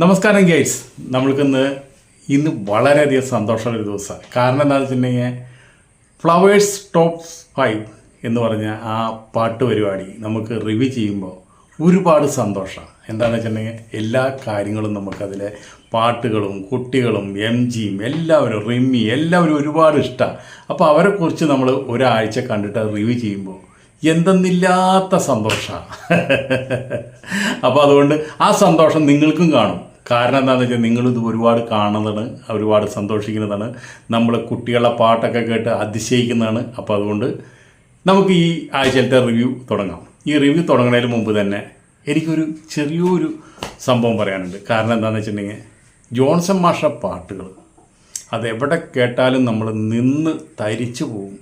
നമസ്കാരം ഗൈഡ്സ് നമ്മൾക്കിന്ന് ഇന്ന് വളരെയധികം സന്തോഷമുള്ള ഒരു ദിവസമാണ്. കാരണം എന്താണെന്ന് വെച്ചിട്ടുണ്ടെങ്കിൽ ഫ്ലവേഴ്സ് ടോപ്പ് ഫൈവ് എന്ന് പറഞ്ഞ ആ പാട്ട് പരിപാടി നമുക്ക് റിവ്യൂ ചെയ്യുമ്പോൾ ഒരുപാട് സന്തോഷമാണ് എന്താണെന്ന് വെച്ചിട്ടുണ്ടെങ്കിൽ എല്ലാ കാര്യങ്ങളും നമുക്കതിലെ പാട്ടുകളും കുട്ടികളും എം ജിയും എല്ലാവരും റിമ്മി എല്ലാവരും ഒരുപാട് ഇഷ്ടമാണ്. അപ്പോൾ അവരെക്കുറിച്ച് നമ്മൾ ഒരാഴ്ച കണ്ടിട്ട് റിവ്യൂ ചെയ്യുമ്പോൾ എന്തെന്നില്ലാത്ത സന്തോഷമാണ്. അപ്പോൾ അതുകൊണ്ട് ആ സന്തോഷം നിങ്ങൾക്കും കാണും. കാരണം എന്താണെന്ന് വെച്ചാൽ നിങ്ങളിത് ഒരുപാട് കാണുന്നതാണ് ഒരുപാട് സന്തോഷിക്കുന്നതാണ്. നമ്മൾ കുട്ടികളുടെ പാട്ടൊക്കെ കേട്ട് അതിശയിക്കുന്നതാണ്. അപ്പോൾ അതുകൊണ്ട് നമുക്ക് ഈ ആഴ്ചയിലത്തെ റിവ്യൂ തുടങ്ങാം. ഈ റിവ്യൂ തുടങ്ങുന്നതിന് മുമ്പ് തന്നെ എനിക്കൊരു ചെറിയൊരു സംഭവം പറയാനുണ്ട്. കാരണം എന്താണെന്ന് വെച്ചിട്ടുണ്ടെങ്കിൽ ജോൺസൺ മാഷ പാട്ടുകൾ അതെവിടെ കേട്ടാലും നമ്മൾ നിന്ന് തരിച്ചു പോകും.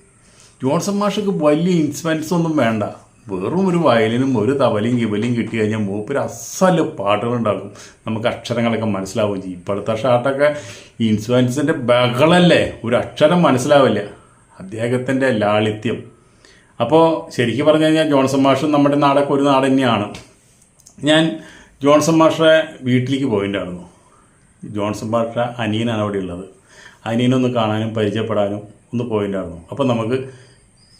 ജോൺസൺ മാഷക്ക് വലിയ ഇൻസ്ട്രുമെന്റ്സ് ഒന്നും വേണ്ട. വെറും ഒരു വയലിനും ഒരു തവലയും കിവലിയും കിട്ടി കഴിഞ്ഞാൽ മൂപ്പര് അസൽ പാട്ടുകളുണ്ടാക്കും. നമുക്ക് അക്ഷരങ്ങളൊക്കെ മനസ്സിലാവുകയും ചെയ്യും. ഇപ്പോഴത്തെ ഷാട്ടൊക്കെ ഇൻസ്ട്രുമെൻസിന്റെ ബഹളല്ലേ? ഒരു അക്ഷരം മനസ്സിലാവില്ല. അദ്ദേഹത്തിന്റെ ലാളിത്യം. അപ്പോൾ ശരിക്കും പറഞ്ഞു കഴിഞ്ഞാൽ ജോൺസൺ മാഷ് നമ്മുടെ നാടൊക്കെ ഒരു നാട് തന്നെയാണ്. ഞാൻ ജോൺസൺ മാഷെ വീട്ടിലേക്ക് പോയിട്ടുണ്ടായിരുന്നു ജോൺസൺ മാഷ അനിയനാണ് അവിടെ ഉള്ളത്. അനിയനൊന്ന് കാണാനും പരിചയപ്പെടാനും ഒന്ന് പോയിട്ടുണ്ടായിരുന്നു അപ്പോൾ നമുക്ക്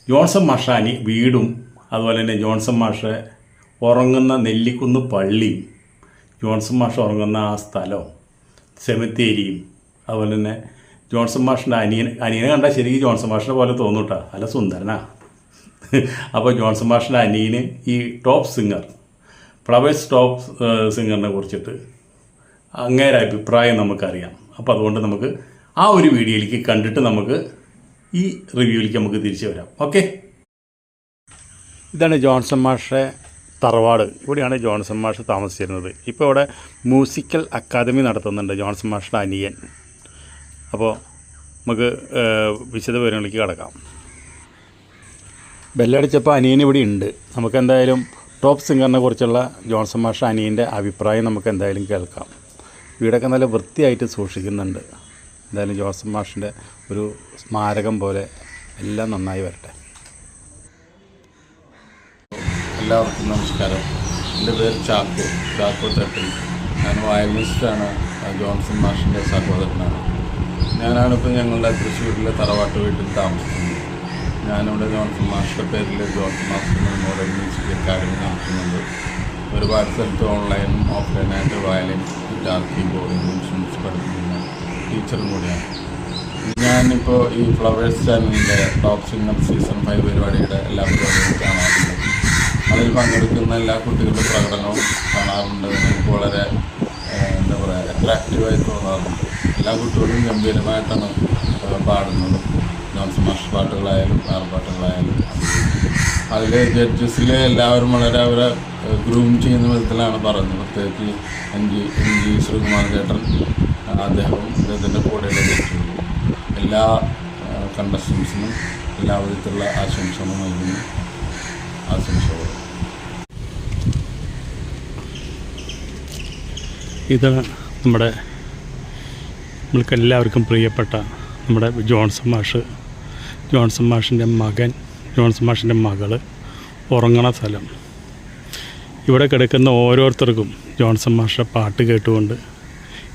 ജോൺസൺ മാഷ അനി വീടും അതുപോലെ തന്നെ ജോൺസൺ മാഷ് ഉറങ്ങുന്ന നെല്ലിക്കുന്ന് പള്ളിയും ജോൺസൺ മാഷ് ഉറങ്ങുന്ന ആ സ്ഥലവും സെമിത്തേരിയും അതുപോലെ തന്നെ ജോൺസൺ മാഷിന്റെ അനിയൻ അനിയനെ കണ്ടാൽ ശരിക്കും ജോൺസൺ മാഷിനെ പോലെ തോന്നൂട്ടാ. അല്ല സുന്ദരനാ. അപ്പോൾ ജോൺസൺ മാഷിന്റെ അനിയന് ഈ ടോപ്പ് സിംഗർ ഫ്ലവേഴ്സ് ടോപ്പ് സിംഗറിനെ കുറിച്ചിട്ട് അങ്ങേരെ അഭിപ്രായം നമുക്കറിയാം. അപ്പോൾ അതുകൊണ്ട് നമുക്ക് ആ ഒരു വീഡിയോയിലേക്ക് കണ്ടിട്ട് നമുക്ക് ഈ റിവ്യൂയിലേക്ക് നമുക്ക് തിരിച്ചു വരാം. ഓക്കെ ഇതാണ് ജോൺസൺ മാഷെ തറവാട്. ഇവിടെയാണ് ജോൺസൺ മാഷ് താമസിച്ചിരുന്നത്. ഇപ്പോൾ ഇവിടെ മ്യൂസിക്കൽ അക്കാദമി നടത്തുന്നുണ്ട് ജോൺസൺ മാഷിന്റെ അനിയൻ. അപ്പോൾ നമുക്ക് ഏഹ്, വിശദ വിവരങ്ങളിലേക്ക് കിടക്കാം. ബെല്ലടിച്ചപ്പോൾ അനിയൻ ഇവിടെ ഉണ്ട്. നമുക്ക് എന്തായാലും ടോപ്പ് സിംഗറിനെ കുറിച്ചുള്ള ജോൺസൺ മാഷ അനിയന്റെ അഭിപ്രായം നമുക്ക് എന്തായാലും കേൾക്കാം. വീടൊക്കെ നല്ല വൃത്തിയായിട്ട് സൂക്ഷിക്കുന്നുണ്ട്. എന്തായാലും ജോൺസൺ മാഷിന്റെ ഒരു സ്മാരകം പോലെ എല്ലാം നന്നായി വരട്ടെ. എല്ലാവർക്കും നമസ്കാരം. എന്റെ പേര് ചാക്കോ. ചാക്കോ തട്ടിൽ ഞാൻ വയലിനിസ്റ്റാണ്. ജോൺസൺ മാഷിന്റെ സഹോദരനാണ്. ഞാനാണിപ്പോൾ ഞങ്ങളുടെ തൃശ്ശൂരിലെ തറവാട്ട് വീട്ടിൽ താമസിക്കുന്നത്. ഞാനിവിടെ ജോൺസൺ മാഷിന്റെ പേരിൽ Johnson master model music academy നടത്തുന്നുണ്ട്. ഒരുപാട് സ്ഥലത്ത് ഓൺലൈനും ഓഫ്ലൈനായിട്ട് വയലിൻ ഗിറ്റാർ കീബോർഡ് ഇൻസ്ട്രുമെൻസ് പഠിപ്പിക്കുന്ന ടീച്ചറും കൂടിയാണ്. ഞാനിപ്പോൾ ഈ ഫ്ലവേഴ്സ് ചാനലിന്റെ ടോപ്പ് സിംഗർ സീസൺ ഫൈവ് പരിപാടിയുടെ എല്ലാ പരിപാടികളും കാണാറുണ്ട്. അതിൽ പങ്കെടുക്കുന്ന എല്ലാ കുട്ടികളുടെ പ്രകടനവും കാണാറുണ്ട്. എനിക്ക് വളരെ എന്താ പറയുക അട്രാക്റ്റീവായി തോന്നാറുണ്ട്. എല്ലാ കുട്ടികളും ഗംഭീരമായിട്ടാണ് പാടുന്നത്. ജോൺസൺ മാഷ് പാട്ടുകളായാലും ആർ പാട്ടുകളായാലും. അതിൽ ജഡ്ജസിൽ എല്ലാവരും വളരെ അവരെ ഗ്രൂം ചെയ്യുന്ന വിധത്തിലാണ് പറയുന്നത്. പ്രത്യേകിച്ച് N G N G Sreekumar ചേട്ടൻ അദ്ദേഹവും അദ്ദേഹത്തിന്റെ കൂടെയുള്ള ജഡ്ജുകളും എല്ലാ കണ്ടസ്റ്റൻസിനും എല്ലാ വിധത്തിലുള്ള ആശംസകളും നൽകുന്നു. ആശംസകൾ ഇതാണ് നമ്മുടെ നമ്മൾക്ക് എല്ലാവർക്കും പ്രിയപ്പെട്ട നമ്മുടെ ജോൺസൺ മാഷ് ജോൺസൺ മാഷിന്റെ മകൻ ജോൺസൺ മാഷിന്റെ മകൾ ഉറങ്ങണ സ്ഥലം. ഇവിടെ കിടക്കുന്ന ഓരോരുത്തർക്കും ജോൺസൺ മാഷിന്റെ പാട്ട് കേട്ടുകൊണ്ട്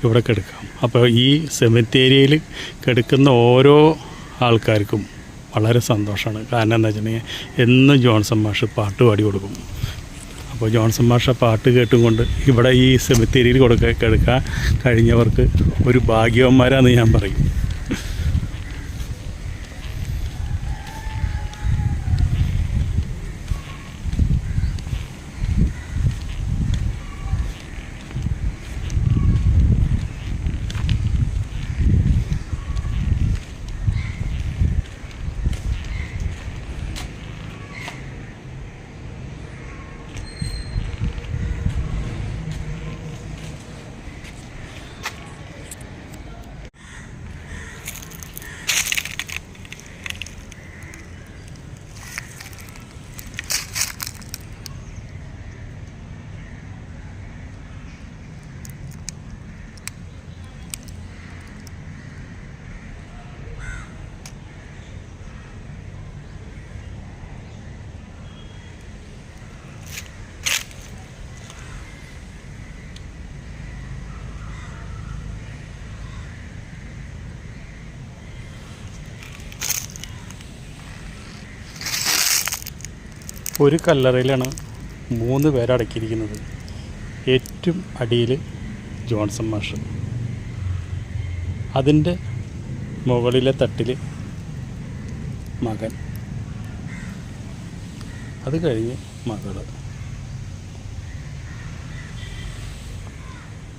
ഇവിടെ കിടക്കാം. അപ്പോൾ ഈ സെമിത്തേരിയയിൽ കിടക്കുന്ന ഓരോ ആൾക്കാർക്കും വളരെ സന്തോഷമാണ്. കാരണം എന്താ വെച്ചിട്ടുണ്ടെങ്കിൽ എന്നും ജോൺസൺ മാഷ് പാട്ട് പാടി കൊടുക്കും. അപ്പോൾ ജോൺസൺ മാഷ പാട്ട് കേട്ടുകൊണ്ട് ഇവിടെ ഈ സെമിത്തേരിയിൽ കൊടുക്ക കിടക്കാൻ കഴിഞ്ഞവർക്ക് ഒരു ഭാഗ്യവന്മാരാന്ന് ഞാൻ പറയും. ഒരു കല്ലറയിലാണ് മൂന്ന് പേരടക്കിയിരിക്കുന്നത് ഏറ്റവും അടിയിൽ ജോൺസൺ മാഷ്. അതിന്റെ മുകളിലെ തട്ടിൽ മകൻ. അത് കഴിഞ്ഞ് മകൾ.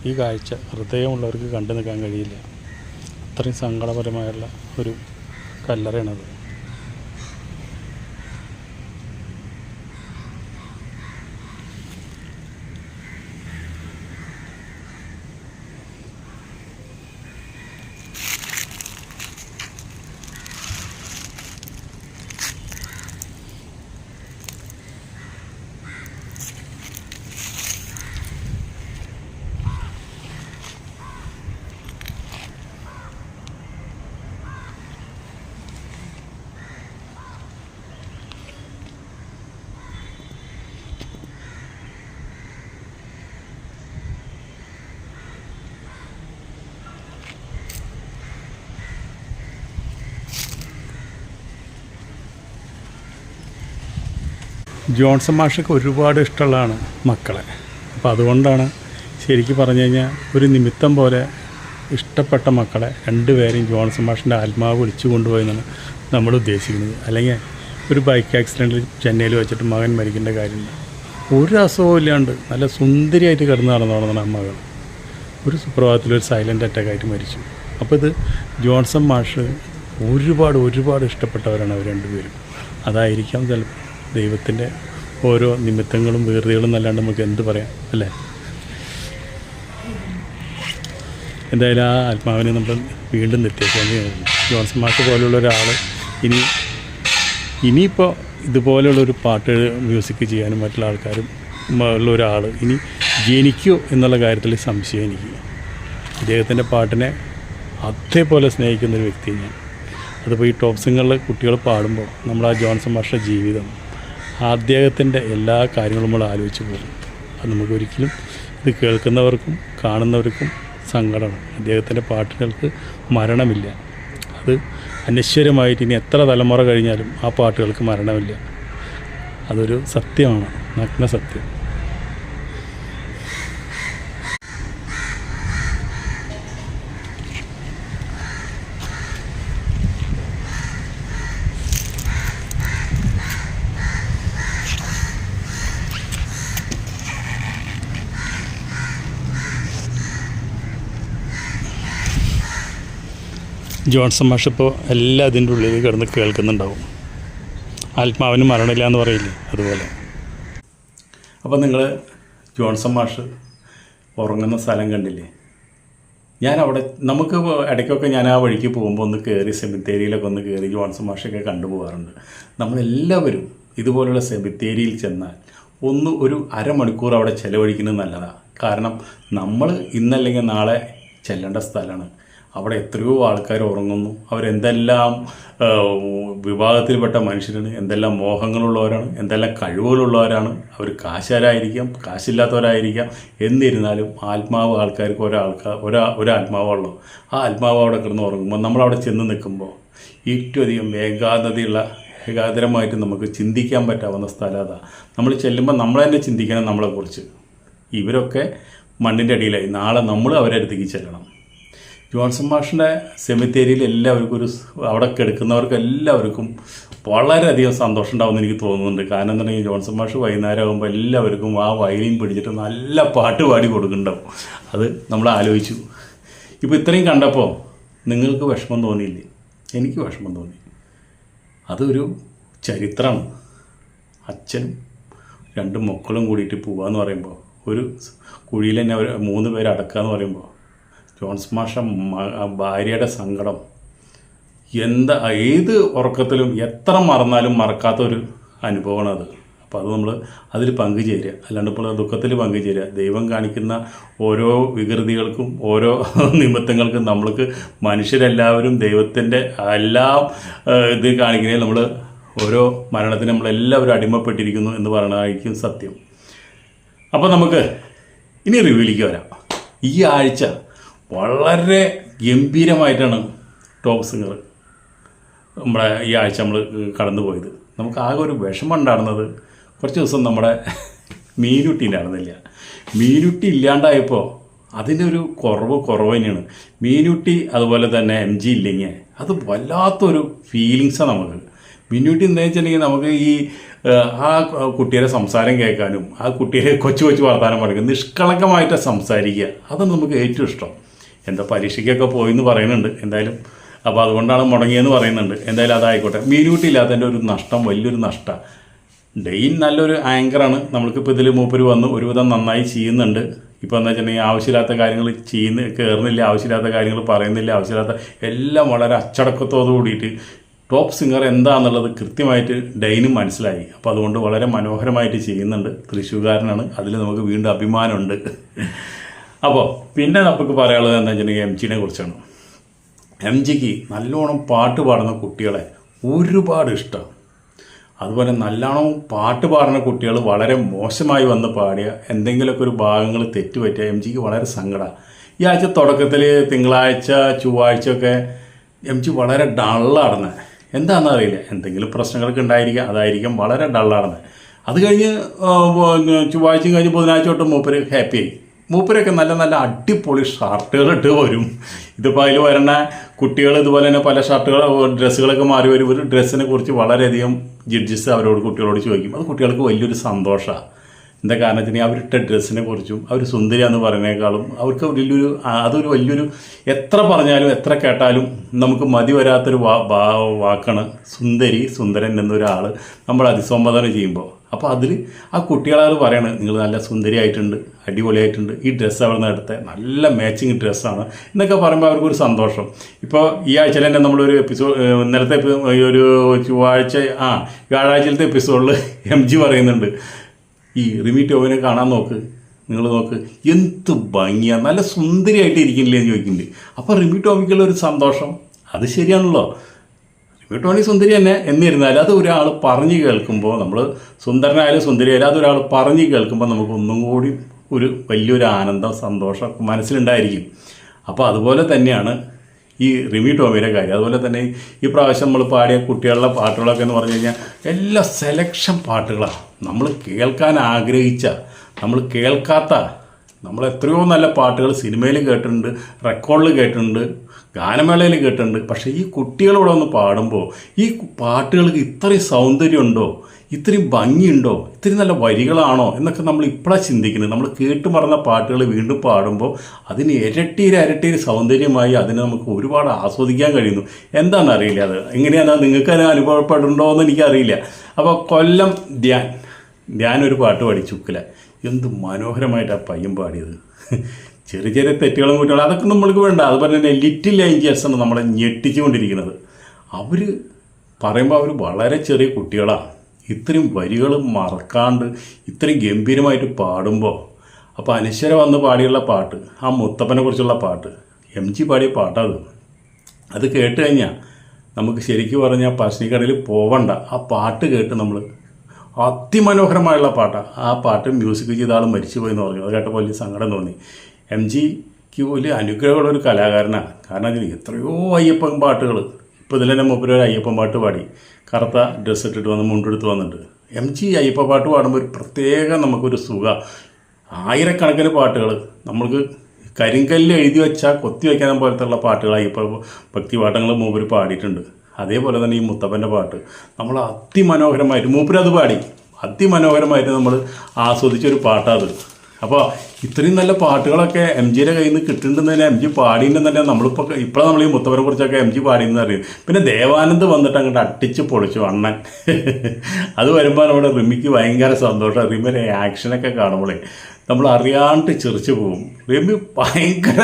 ഈ കാഴ്ച ഹൃദയമുള്ളവർക്ക് കണ്ടു നിൽക്കാൻ കഴിയില്ല. അത്രയും സങ്കടപരമായുള്ള ഒരു കല്ലറയാണത്. ജോൺസൺ മാഷൊക്കെ ഒരുപാട് ഇഷ്ടമുള്ളതാണ് മക്കളെ. അപ്പോൾ അതുകൊണ്ടാണ് ശരിക്കും പറഞ്ഞു കഴിഞ്ഞാൽ ഒരു നിമിത്തം പോലെ ഇഷ്ടപ്പെട്ട മക്കളെ രണ്ടുപേരെയും ജോൺസൺ മാഷിന്റെ ആത്മാവ് വിളിച്ചു കൊണ്ടുപോയി എന്നാണ് നമ്മൾ ഉദ്ദേശിക്കുന്നത്. അല്ലെങ്കിൽ ഒരു ബൈക്ക് ആക്സിഡന്റിൽ ചെന്നൈയിൽ വെച്ചിട്ട് മകൻ മരിക്കേണ്ട കാര്യമില്ല. ഒരു അസുഖവും ഇല്ലാണ്ട് നല്ല സുന്ദരിയായിട്ട് കിടന്ന് നടന്നോളന്നാണ് ആ മകൾ. ഒരു സുപ്രഭാതത്തിൽ ഒരു സൈലന്റ് അറ്റാക്കായിട്ട് മരിച്ചു. അപ്പോൾ ഇത് ജോൺസൺ മാഷ് ഒരുപാട് ഒരുപാട് ഇഷ്ടപ്പെട്ടവരാണ് അവർ രണ്ടുപേരും. അതായിരിക്കാം ചിലപ്പോൾ ദൈവത്തിന്റെ ഓരോ നിമിത്തങ്ങളും വീർതികളും എന്നല്ലാണ്ട് നമുക്ക് എന്ത് പറയാം അല്ലേ? എന്തായാലും ആ ആത്മാവിനെ നമ്മൾ വീണ്ടും നിർത്തിയേക്കാൻ ജോൺസൺ മാർക്ക് പോലുള്ള ഒരാൾ ഇനി ഇനിയിപ്പോൾ ഇതുപോലെയുള്ളൊരു പാട്ട് മ്യൂസിക് ചെയ്യാനും മറ്റുള്ള ആൾക്കാരും ഉള്ള ഒരാൾ ഇനി ജനിക്കോ എന്നുള്ള കാര്യത്തിൽ സംശയം എനിക്ക്. ഇദ്ദേഹത്തിന്റെ പാട്ടിനെ അതേപോലെ സ്നേഹിക്കുന്നൊരു വ്യക്തി ഞാൻ. അതിപ്പോൾ ഈ സിംഗറിൽ കുട്ടികൾ പാടുമ്പോൾ നമ്മൾ ആ ജോൺസൺ മാഷ ജീവിതം അദ്ദേഹത്തിന്റെ എല്ലാ കാര്യങ്ങളും നമ്മൾ ആലോചിച്ച് പോകും. അത് നമുക്ക് ഒരിക്കലും ഇത് കേൾക്കുന്നവർക്കും കാണുന്നവർക്കും സങ്കടമാണ്. അദ്ദേഹത്തിന്റെ പാട്ടുകൾക്ക് മരണമില്ല. അത് അനശ്വരമായിട്ട് ഇനി എത്ര തലമുറ കഴിഞ്ഞാലും ആ പാട്ടുകൾക്ക് മരണമില്ല. അതൊരു സത്യമാണ്. നഗ്ന സത്യം ജോൺസൺ മാഷ് ഇപ്പോൾ എല്ലാം അതിന്റെ ഉള്ളിൽ കിടന്ന് കേൾക്കുന്നുണ്ടാവും. ആത്മാവിന് മരണമില്ല എന്ന് പറയില്ലേ അതുപോലെ. അപ്പോൾ നിങ്ങൾ ജോൺസൺ മാഷ് ഉറങ്ങുന്ന സ്ഥലം കണ്ടില്ലേ? ഞാൻ അവിടെ നമുക്ക് ഇടയ്ക്കൊക്കെ ഞാൻ ആ വഴിക്ക് പോകുമ്പോൾ ഒന്ന് കയറി സെമിത്തേരിയിലൊക്കെ ഒന്ന് കയറി ജോൺസൺ മാഷൊക്കെ കണ്ടുപോകാറുണ്ട് നമ്മളെല്ലാവരും ഇതുപോലുള്ള സെമിത്തേരിയിൽ ചെന്നാൽ ഒന്ന് ഒരു അരമണിക്കൂർ അവിടെ ചിലവഴിക്കുന്നത് നല്ലതാണ് കാരണം നമ്മൾ ഇന്നല്ലെങ്കിൽ നാളെ ചെല്ലേണ്ട സ്ഥലമാണ്. അവിടെ എത്രയോ ആൾക്കാർ ഉറങ്ങുന്നു. അവരെന്തെല്ലാം വിഭാഗത്തിൽപ്പെട്ട മനുഷ്യരാണ് എന്തെല്ലാം മോഹങ്ങളുള്ളവരാണ് എന്തെല്ലാം കഴിവുകളുള്ളവരാണ്. അവർ കാശാരായിരിക്കാം കാശില്ലാത്തവരായിരിക്കാം. എന്നിരുന്നാലും ആത്മാവ് ആൾക്കാർക്ക് ഒരാൾക്കാർ ഒരാ ഒരു ആത്മാവുള്ളൂ ആ ആത്മാവ് അവിടെ കിടന്ന് ഉറങ്ങുമ്പോൾ നമ്മളവിടെ ചെന്ന് നിൽക്കുമ്പോൾ ഏറ്റവും അധികം ഏകാന്തതയുള്ള ഏകാഗ്രമായിട്ട് നമുക്ക് ചിന്തിക്കാൻ പറ്റാവുന്ന സ്ഥലം അതാ. നമ്മൾ ചെല്ലുമ്പോൾ നമ്മൾ തന്നെ ചിന്തിക്കണം നമ്മളെക്കുറിച്ച്. ഇവരൊക്കെ മണ്ണിന്റെ അടിയിലായി. നാളെ നമ്മൾ അവരെ അടുത്തേക്ക് ചെല്ലണം. ജോൺസൺ മാഷിന്റെ സെമിത്തേരിയിൽ എല്ലാവർക്കും ഒരു അവിടെ കിടക്കുന്നവർക്ക് എല്ലാവർക്കും വളരെയധികം സന്തോഷം ഉണ്ടാവുമെന്ന് എനിക്ക് തോന്നുന്നുണ്ട്. കാരണം പറഞ്ഞാൽ ജോൺസൺ മാഷ് വൈകുന്നേരം ആകുമ്പോൾ എല്ലാവർക്കും ആ വയലിൻ പിടിച്ചിട്ട് നല്ല പാട്ട് പാടി കൊടുക്കുന്നുണ്ടാവും. അത് നമ്മൾ ആലോചിച്ചു. ഇപ്പോൾ ഇത്രയും കണ്ടപ്പോൾ നിങ്ങൾക്ക് വിഷമം തോന്നിയില്ലേ? എനിക്ക് വിഷമം തോന്നി. അതൊരു ചരിത്രമാണ് അച്ഛനും രണ്ട് മക്കളും കൂടിയിട്ട് പോവാന്ന് പറയുമ്പോൾ ഒരു കുഴിയിൽ തന്നെ അവർ മൂന്ന് പേര് അടക്കുക എന്ന് പറയുമ്പോൾ ജോൺസ് മാഷ ഭാര്യയുടെ സങ്കടം. എന്താ ഏത് ഉറക്കത്തിലും എത്ര മറന്നാലും മറക്കാത്ത ഒരു അനുഭവമാണ് അത്. അപ്പോൾ അത് നമ്മൾ അതിൽ പങ്കുചേരുക. അല്ലാണ്ട് ഇപ്പോൾ ദുഃഖത്തിൽ പങ്കുചേരുക. ദൈവം കാണിക്കുന്ന ഓരോ വികൃതികൾക്കും ഓരോ നിമിത്തങ്ങൾക്കും നമ്മൾക്ക് മനുഷ്യരെല്ലാവരും ദൈവത്തിന്റെ എല്ലാം ഇത് കാണിക്കുന്നതിൽ നമ്മൾ ഓരോ മരണത്തിന് നമ്മളെല്ലാവരും അടിമപ്പെട്ടിരിക്കുന്നു എന്ന് പറയുന്നതായിരിക്കും സത്യം. അപ്പോൾ നമുക്ക് ഇനി റിവ്യൂലേക്ക് വരാം. ഈ ആഴ്ച വളരെ ഗംഭീരമായിട്ടാണ് ടോപ്പ് സിംഗർ നമ്മുടെ ഈ ആഴ്ച നമ്മൾ കടന്നു പോയത് നമുക്ക് ആകെ ഒരു വിഷമം ഉണ്ടായിരുന്നത് കുറച്ച് ദിവസം നമ്മുടെ മീനുട്ടി ഉണ്ടായിരുന്നില്ല. മീനുട്ടി ഇല്ലാണ്ടായപ്പോൾ അതിന്റെ ഒരു കുറവ് കുറവ് തന്നെയാണ്. മീനുട്ടി അതുപോലെ തന്നെ എം ജി ഇല്ലെങ്കിൽ അത് വല്ലാത്തൊരു ഫീലിങ്സാണ് നമുക്ക്. മീനുട്ടി എന്താ വെച്ചിട്ടുണ്ടെങ്കിൽ നമുക്ക് ഈ ആ കുട്ടിയുടെ സംസാരം കേൾക്കാനും ആ കുട്ടിയെ കൊച്ചു കൊച്ചു വർത്താനം പറയുക നിഷ്കളങ്കമായിട്ട് സംസാരിക്കുക അതാണ് നമുക്ക് ഏറ്റവും ഇഷ്ടം. എന്താ പരീക്ഷയ്ക്കൊക്കെ പോയി എന്ന് പറയുന്നുണ്ട് എന്തായാലും. അപ്പോൾ അതുകൊണ്ടാണ് മുടങ്ങിയെന്ന് പറയുന്നുണ്ട്. എന്തായാലും അതായിക്കോട്ടെ. മീനൂട്ടി ഇല്ലാത്തതിന്റെ ഒരു നഷ്ടം വലിയൊരു നഷ്ടമാണ് ഡെയിൻ നല്ലൊരു ആങ്കറാണ് നമ്മൾക്കിപ്പോൾ ഇതിൽ മൂപ്പര് വന്ന് ഒരുവിധം നന്നായി ചെയ്യുന്നുണ്ട്. ഇപ്പോൾ എന്താ വെച്ചിട്ടുണ്ടെങ്കിൽ ആവശ്യമില്ലാത്ത കാര്യങ്ങൾ ചെയ്യുന്ന കയറുന്നില്ല ആവശ്യമില്ലാത്ത കാര്യങ്ങൾ പറയുന്നില്ല ആവശ്യമില്ലാത്ത എല്ലാം വളരെ അച്ചടക്കത്തോടു കൂടിയിട്ട് ടോപ്പ് സിംഗർ എന്താണെന്നുള്ളത് കൃത്യമായിട്ട് ഡെയിനും മനസ്സിലായി. അപ്പോൾ അതുകൊണ്ട് വളരെ മനോഹരമായിട്ട് ചെയ്യുന്നുണ്ട്. തൃശ്ശൂർകാരനാണ്. അതിൽ നമുക്ക് വീണ്ടും അഭിമാനമുണ്ട്. അപ്പോൾ പിന്നെ നമുക്ക് പറയാനുള്ളത് എന്താ വെച്ചിട്ടുണ്ടെങ്കിൽ എം ജിനെ കുറിച്ചാണ്. എം ജിക്ക് നല്ലോണം പാട്ട് പാടുന്ന കുട്ടികളെ ഒരുപാട് ഇഷ്ടമാണ് അതുപോലെ നല്ലോണം പാട്ട് പാടുന്ന കുട്ടികൾ വളരെ മോശമായി വന്ന് പാടിയ എന്തെങ്കിലുമൊക്കെ ഒരു ഭാഗങ്ങൾ തെറ്റുപറ്റിയ എം ജിക്ക് വളരെ സങ്കടമാണ് ഈ ആഴ്ച തുടക്കത്തിൽ തിങ്കളാഴ്ച ചൊവ്വാഴ്ച ഒക്കെ എം ജി വളരെ ഡള്ളാടുന്നത് എന്താണെന്ന് അറിയില്ല. എന്തെങ്കിലും പ്രശ്നങ്ങളൊക്കെ ഉണ്ടായിരിക്കാം അതായിരിക്കും വളരെ ഡള്ളാടുന്നത് അത് കഴിഞ്ഞ് ചൊവ്വാഴ്ചയും കഴിഞ്ഞ് ബുധനാഴ്ച തൊട്ട് മൂപ്പര് ഹാപ്പിയായി. മൂപ്പരൊക്കെ നല്ല നല്ല അടിപൊളി ഷർട്ടുകൾ ഇട്ട് വരും. ഇതിപ്പോൾ അതിൽ വരുന്ന കുട്ടികൾ ഇതുപോലെ തന്നെ പല ഷർട്ടുകൾ ഡ്രസ്സുകളൊക്കെ മാറി വരും. ഒരു ഡ്രസ്സിനെ കുറിച്ച് വളരെയധികം ജഡ്ജസ് അവരോട് കുട്ടികളോട് ചോദിക്കും. അത് കുട്ടികൾക്ക് വലിയൊരു സന്തോഷമാണ് എന്താ കാരണത്തിന്? അവരിട്ട ഡ്രസ്സിനെ കുറിച്ചും അവർ സുന്ദരി എന്ന് പറയുന്നേക്കാളും അവർക്ക് വലിയൊരു അതൊരു വലിയൊരു എത്ര പറഞ്ഞാലും എത്ര കേട്ടാലും നമുക്ക് മതി വരാത്തൊരു വാ- വാക്കാണ് സുന്ദരി സുന്ദരൻ എന്നൊരാൾ നമ്മൾ അതിസംബോധന ചെയ്യുമ്പോൾ അപ്പോൾ അതിൽ ആ കുട്ടികളാൾ പറയണത് നിങ്ങൾ നല്ല സുന്ദരിയായിട്ടുണ്ട് അടിപൊളിയായിട്ടുണ്ട് ഈ ഡ്രസ്സ് അവിടെ നിന്ന് എടുത്ത നല്ല മാച്ചിങ് ഡ്രസ്സാണ് എന്നൊക്കെ പറയുമ്പോൾ അവർക്കൊരു സന്തോഷം. ഇപ്പോൾ ഈ ആഴ്ച തന്നെ നമ്മളൊരു എപ്പിസോഡ് ഇന്നലത്തെ ഒരു ചൊവ്വാഴ്ച ആ വ്യാഴാഴ്ചയിലത്തെ എപ്പിസോഡിൽ എം ജി പറയുന്നുണ്ട് ഈ റിമി ടോവിനെ കാണാൻ നോക്ക് നിങ്ങൾ നോക്ക് എന്ത് ഭംഗിയാണ് നല്ല സുന്ദരിയായിട്ട് ഇരിക്കുന്നില്ലേ എന്ന് ചോദിക്കുന്നുണ്ട്. അപ്പോൾ റിമി ടോമിക്കുള്ള ഒരു സന്തോഷം അത് ശരിയാണല്ലോ. ടോണി സുന്ദരി തന്നെ എന്നിരുന്നാലും അത് ഒരാൾ പറഞ്ഞു കേൾക്കുമ്പോൾ നമ്മൾ സുന്ദരനായാലും സുന്ദരിയായാലും അതൊരാൾ പറഞ്ഞു കേൾക്കുമ്പോൾ നമുക്ക് ഒന്നും കൂടി ഒരു വലിയൊരു ആനന്ദം സന്തോഷം മനസ്സിലുണ്ടായിരിക്കും. അപ്പോൾ അതുപോലെ തന്നെയാണ് ഈ റിമി ടോമിയുടെ കാര്യം. അതുപോലെ തന്നെ ഈ പ്രാവശ്യം നമ്മൾ പാടിയ കുട്ടികളുടെ പാട്ടുകളൊക്കെ എന്ന് പറഞ്ഞു കഴിഞ്ഞാൽ എല്ലാ സെലക്ഷൻ പാട്ടുകളാണ് നമ്മൾ കേൾക്കാൻ ആഗ്രഹിച്ച നമ്മൾ കേൾക്കാത്ത നമ്മൾ എത്രയോ നല്ല പാട്ടുകൾ സിനിമയിൽ കേട്ടിട്ടുണ്ട് റെക്കോർഡിൽ കേട്ടിട്ടുണ്ട് ഗാനമേളയിൽ കേട്ടിട്ടുണ്ട്. പക്ഷേ ഈ കുട്ടികളിവിടെ ഒന്ന് പാടുമ്പോൾ ഈ പാട്ടുകൾക്ക് ഇത്രയും സൗന്ദര്യമുണ്ടോ ഇത്രയും ഭംഗിയുണ്ടോ? ഇത്രയും നല്ല വരികളാണോ? എന്നൊക്കെ നമ്മൾ ഇപ്പോഴാണ് ചിന്തിക്കുന്നത്. നമ്മൾ കേട്ട് മറന്ന പാട്ടുകൾ വീണ്ടും പാടുമ്പോൾ അതിന് ഇരട്ടിയിൽ ഇരട്ടിയിൽ സൗന്ദര്യമായി അതിനെ നമുക്ക് ഒരുപാട് ആസ്വദിക്കാൻ കഴിയുന്നു. എന്താണെന്ന് അറിയില്ല അത്. എങ്ങനെയാണ് നിങ്ങൾക്ക് അതിനെ അനുഭവപ്പെടുന്നുണ്ടോ എന്ന് എനിക്കറിയില്ല. അപ്പോൾ കൊല്ലം ധ്യാൻ. ധ്യാൻ ഒരു പാട്ട് പാടി ചുക്കില എന്ത് മനോഹരമായിട്ടാണ് പയ്യൻ പാടിയത്. ചെറിയ ചെറിയ തെറ്റുകളും കുട്ടികളും അതൊക്കെ നമ്മൾക്ക് വേണ്ട. അത് തന്നെ ലിറ്റിൽ ഏഞ്ചൽസ് ആണ് നമ്മളെ ഞെട്ടിച്ചുകൊണ്ടിരിക്കുന്നത്. അവർ പറയുമ്പോൾ അവർ വളരെ ചെറിയ കുട്ടികളാണ് ഇത്രയും വരികൾ മറക്കാണ്ട് ഇത്രയും ഗംഭീരമായിട്ട് പാടുമ്പോൾ അപ്പോൾ അനശ്വര വന്ന് പാടിയുള്ള പാട്ട് ആ മുത്തപ്പനെ കുറിച്ചുള്ള പാട്ട് എം ജി പാടിയ പാട്ടത് അത്. കേട്ട് കഴിഞ്ഞാൽ നമുക്ക് ശരിക്കും പറഞ്ഞാൽ പശ്ചിക്കടയിൽ പോവണ്ട. ആ പാട്ട് കേട്ട് നമ്മൾ അതിമനോഹരമായുള്ള പാട്ടാണ് ആ പാട്ട് മ്യൂസിക് ചെയ്ത ആൾ മരിച്ചുപോയി എന്ന് പറഞ്ഞു. അത് കേട്ടപ്പോൾ വലിയ സങ്കടം തോന്നി. എം ജിക്ക് വലിയ അനുഗ്രഹമുള്ള ഒരു കലാകാരനാണ് കാരണം അതിന് എത്രയോ അയ്യപ്പൻ പാട്ടുകൾ ഇപ്പോൾ ഇതിൽ തന്നെ മൂപ്പര് ഒരു അയ്യപ്പൻ പാട്ട് പാടി. കറുത്ത ഡ്രസ്സ് ഇട്ടിട്ട് വന്ന് മുണ്ടെടുത്ത് വന്നിട്ട് എം ജി അയ്യപ്പ പാട്ട് പാടുമ്പോൾ ഒരു പ്രത്യേക നമുക്കൊരു സുഖ. ആയിരക്കണക്കിന് പാട്ടുകൾ നമ്മൾക്ക് കരിങ്കല്ല് എഴുതി വെച്ചാൽ കൊത്തി വയ്ക്കാൻ പോലത്തുള്ള പാട്ടുകൾ അയ്യപ്പ ഭക്തി പാട്ടങ്ങൾ മൂപ്പര് പാടിയിട്ടുണ്ട്. അതേപോലെ തന്നെ ഈ മുത്തപ്പന്റെ പാട്ട്. നമ്മൾ അതിമനോഹരമായിട്ട് മൂപ്പരത് പാടി. അതിമനോഹരമായിട്ട് നമ്മൾ ആസ്വദിച്ചൊരു പാട്ടാണ് അപ്പോൾ ഇത്രയും നല്ല പാട്ടുകളൊക്കെ എം ജിയുടെ കയ്യിൽ നിന്ന് കിട്ടുന്നുണ്ടെന്ന് എം ജി പാടിയിട്ടുണ്ടെന്ന് തന്നെ നമ്മളിപ്പോൾ ഇപ്പോഴാണ് നമ്മൾ ഈ മുത്തവരെ കുറിച്ചൊക്കെ എം ജി പാടിയെന്ന് അറിയും. പിന്നെ ദേവാനന്ദ് വന്നിട്ട് അങ്ങോട്ട് അട്ടിച്ച് പൊളിച്ചു അണ്ണൻ. അത് വരുമ്പോൾ നമ്മുടെ റിമിക്ക് ഭയങ്കര സന്തോഷം. റിമിയുടെ ആക്ഷനൊക്കെ കാണുമ്പോഴേ നമ്മൾ അറിയാണ്ട് ചിരിച്ചു പോകും. രമ്യ ഭയങ്കര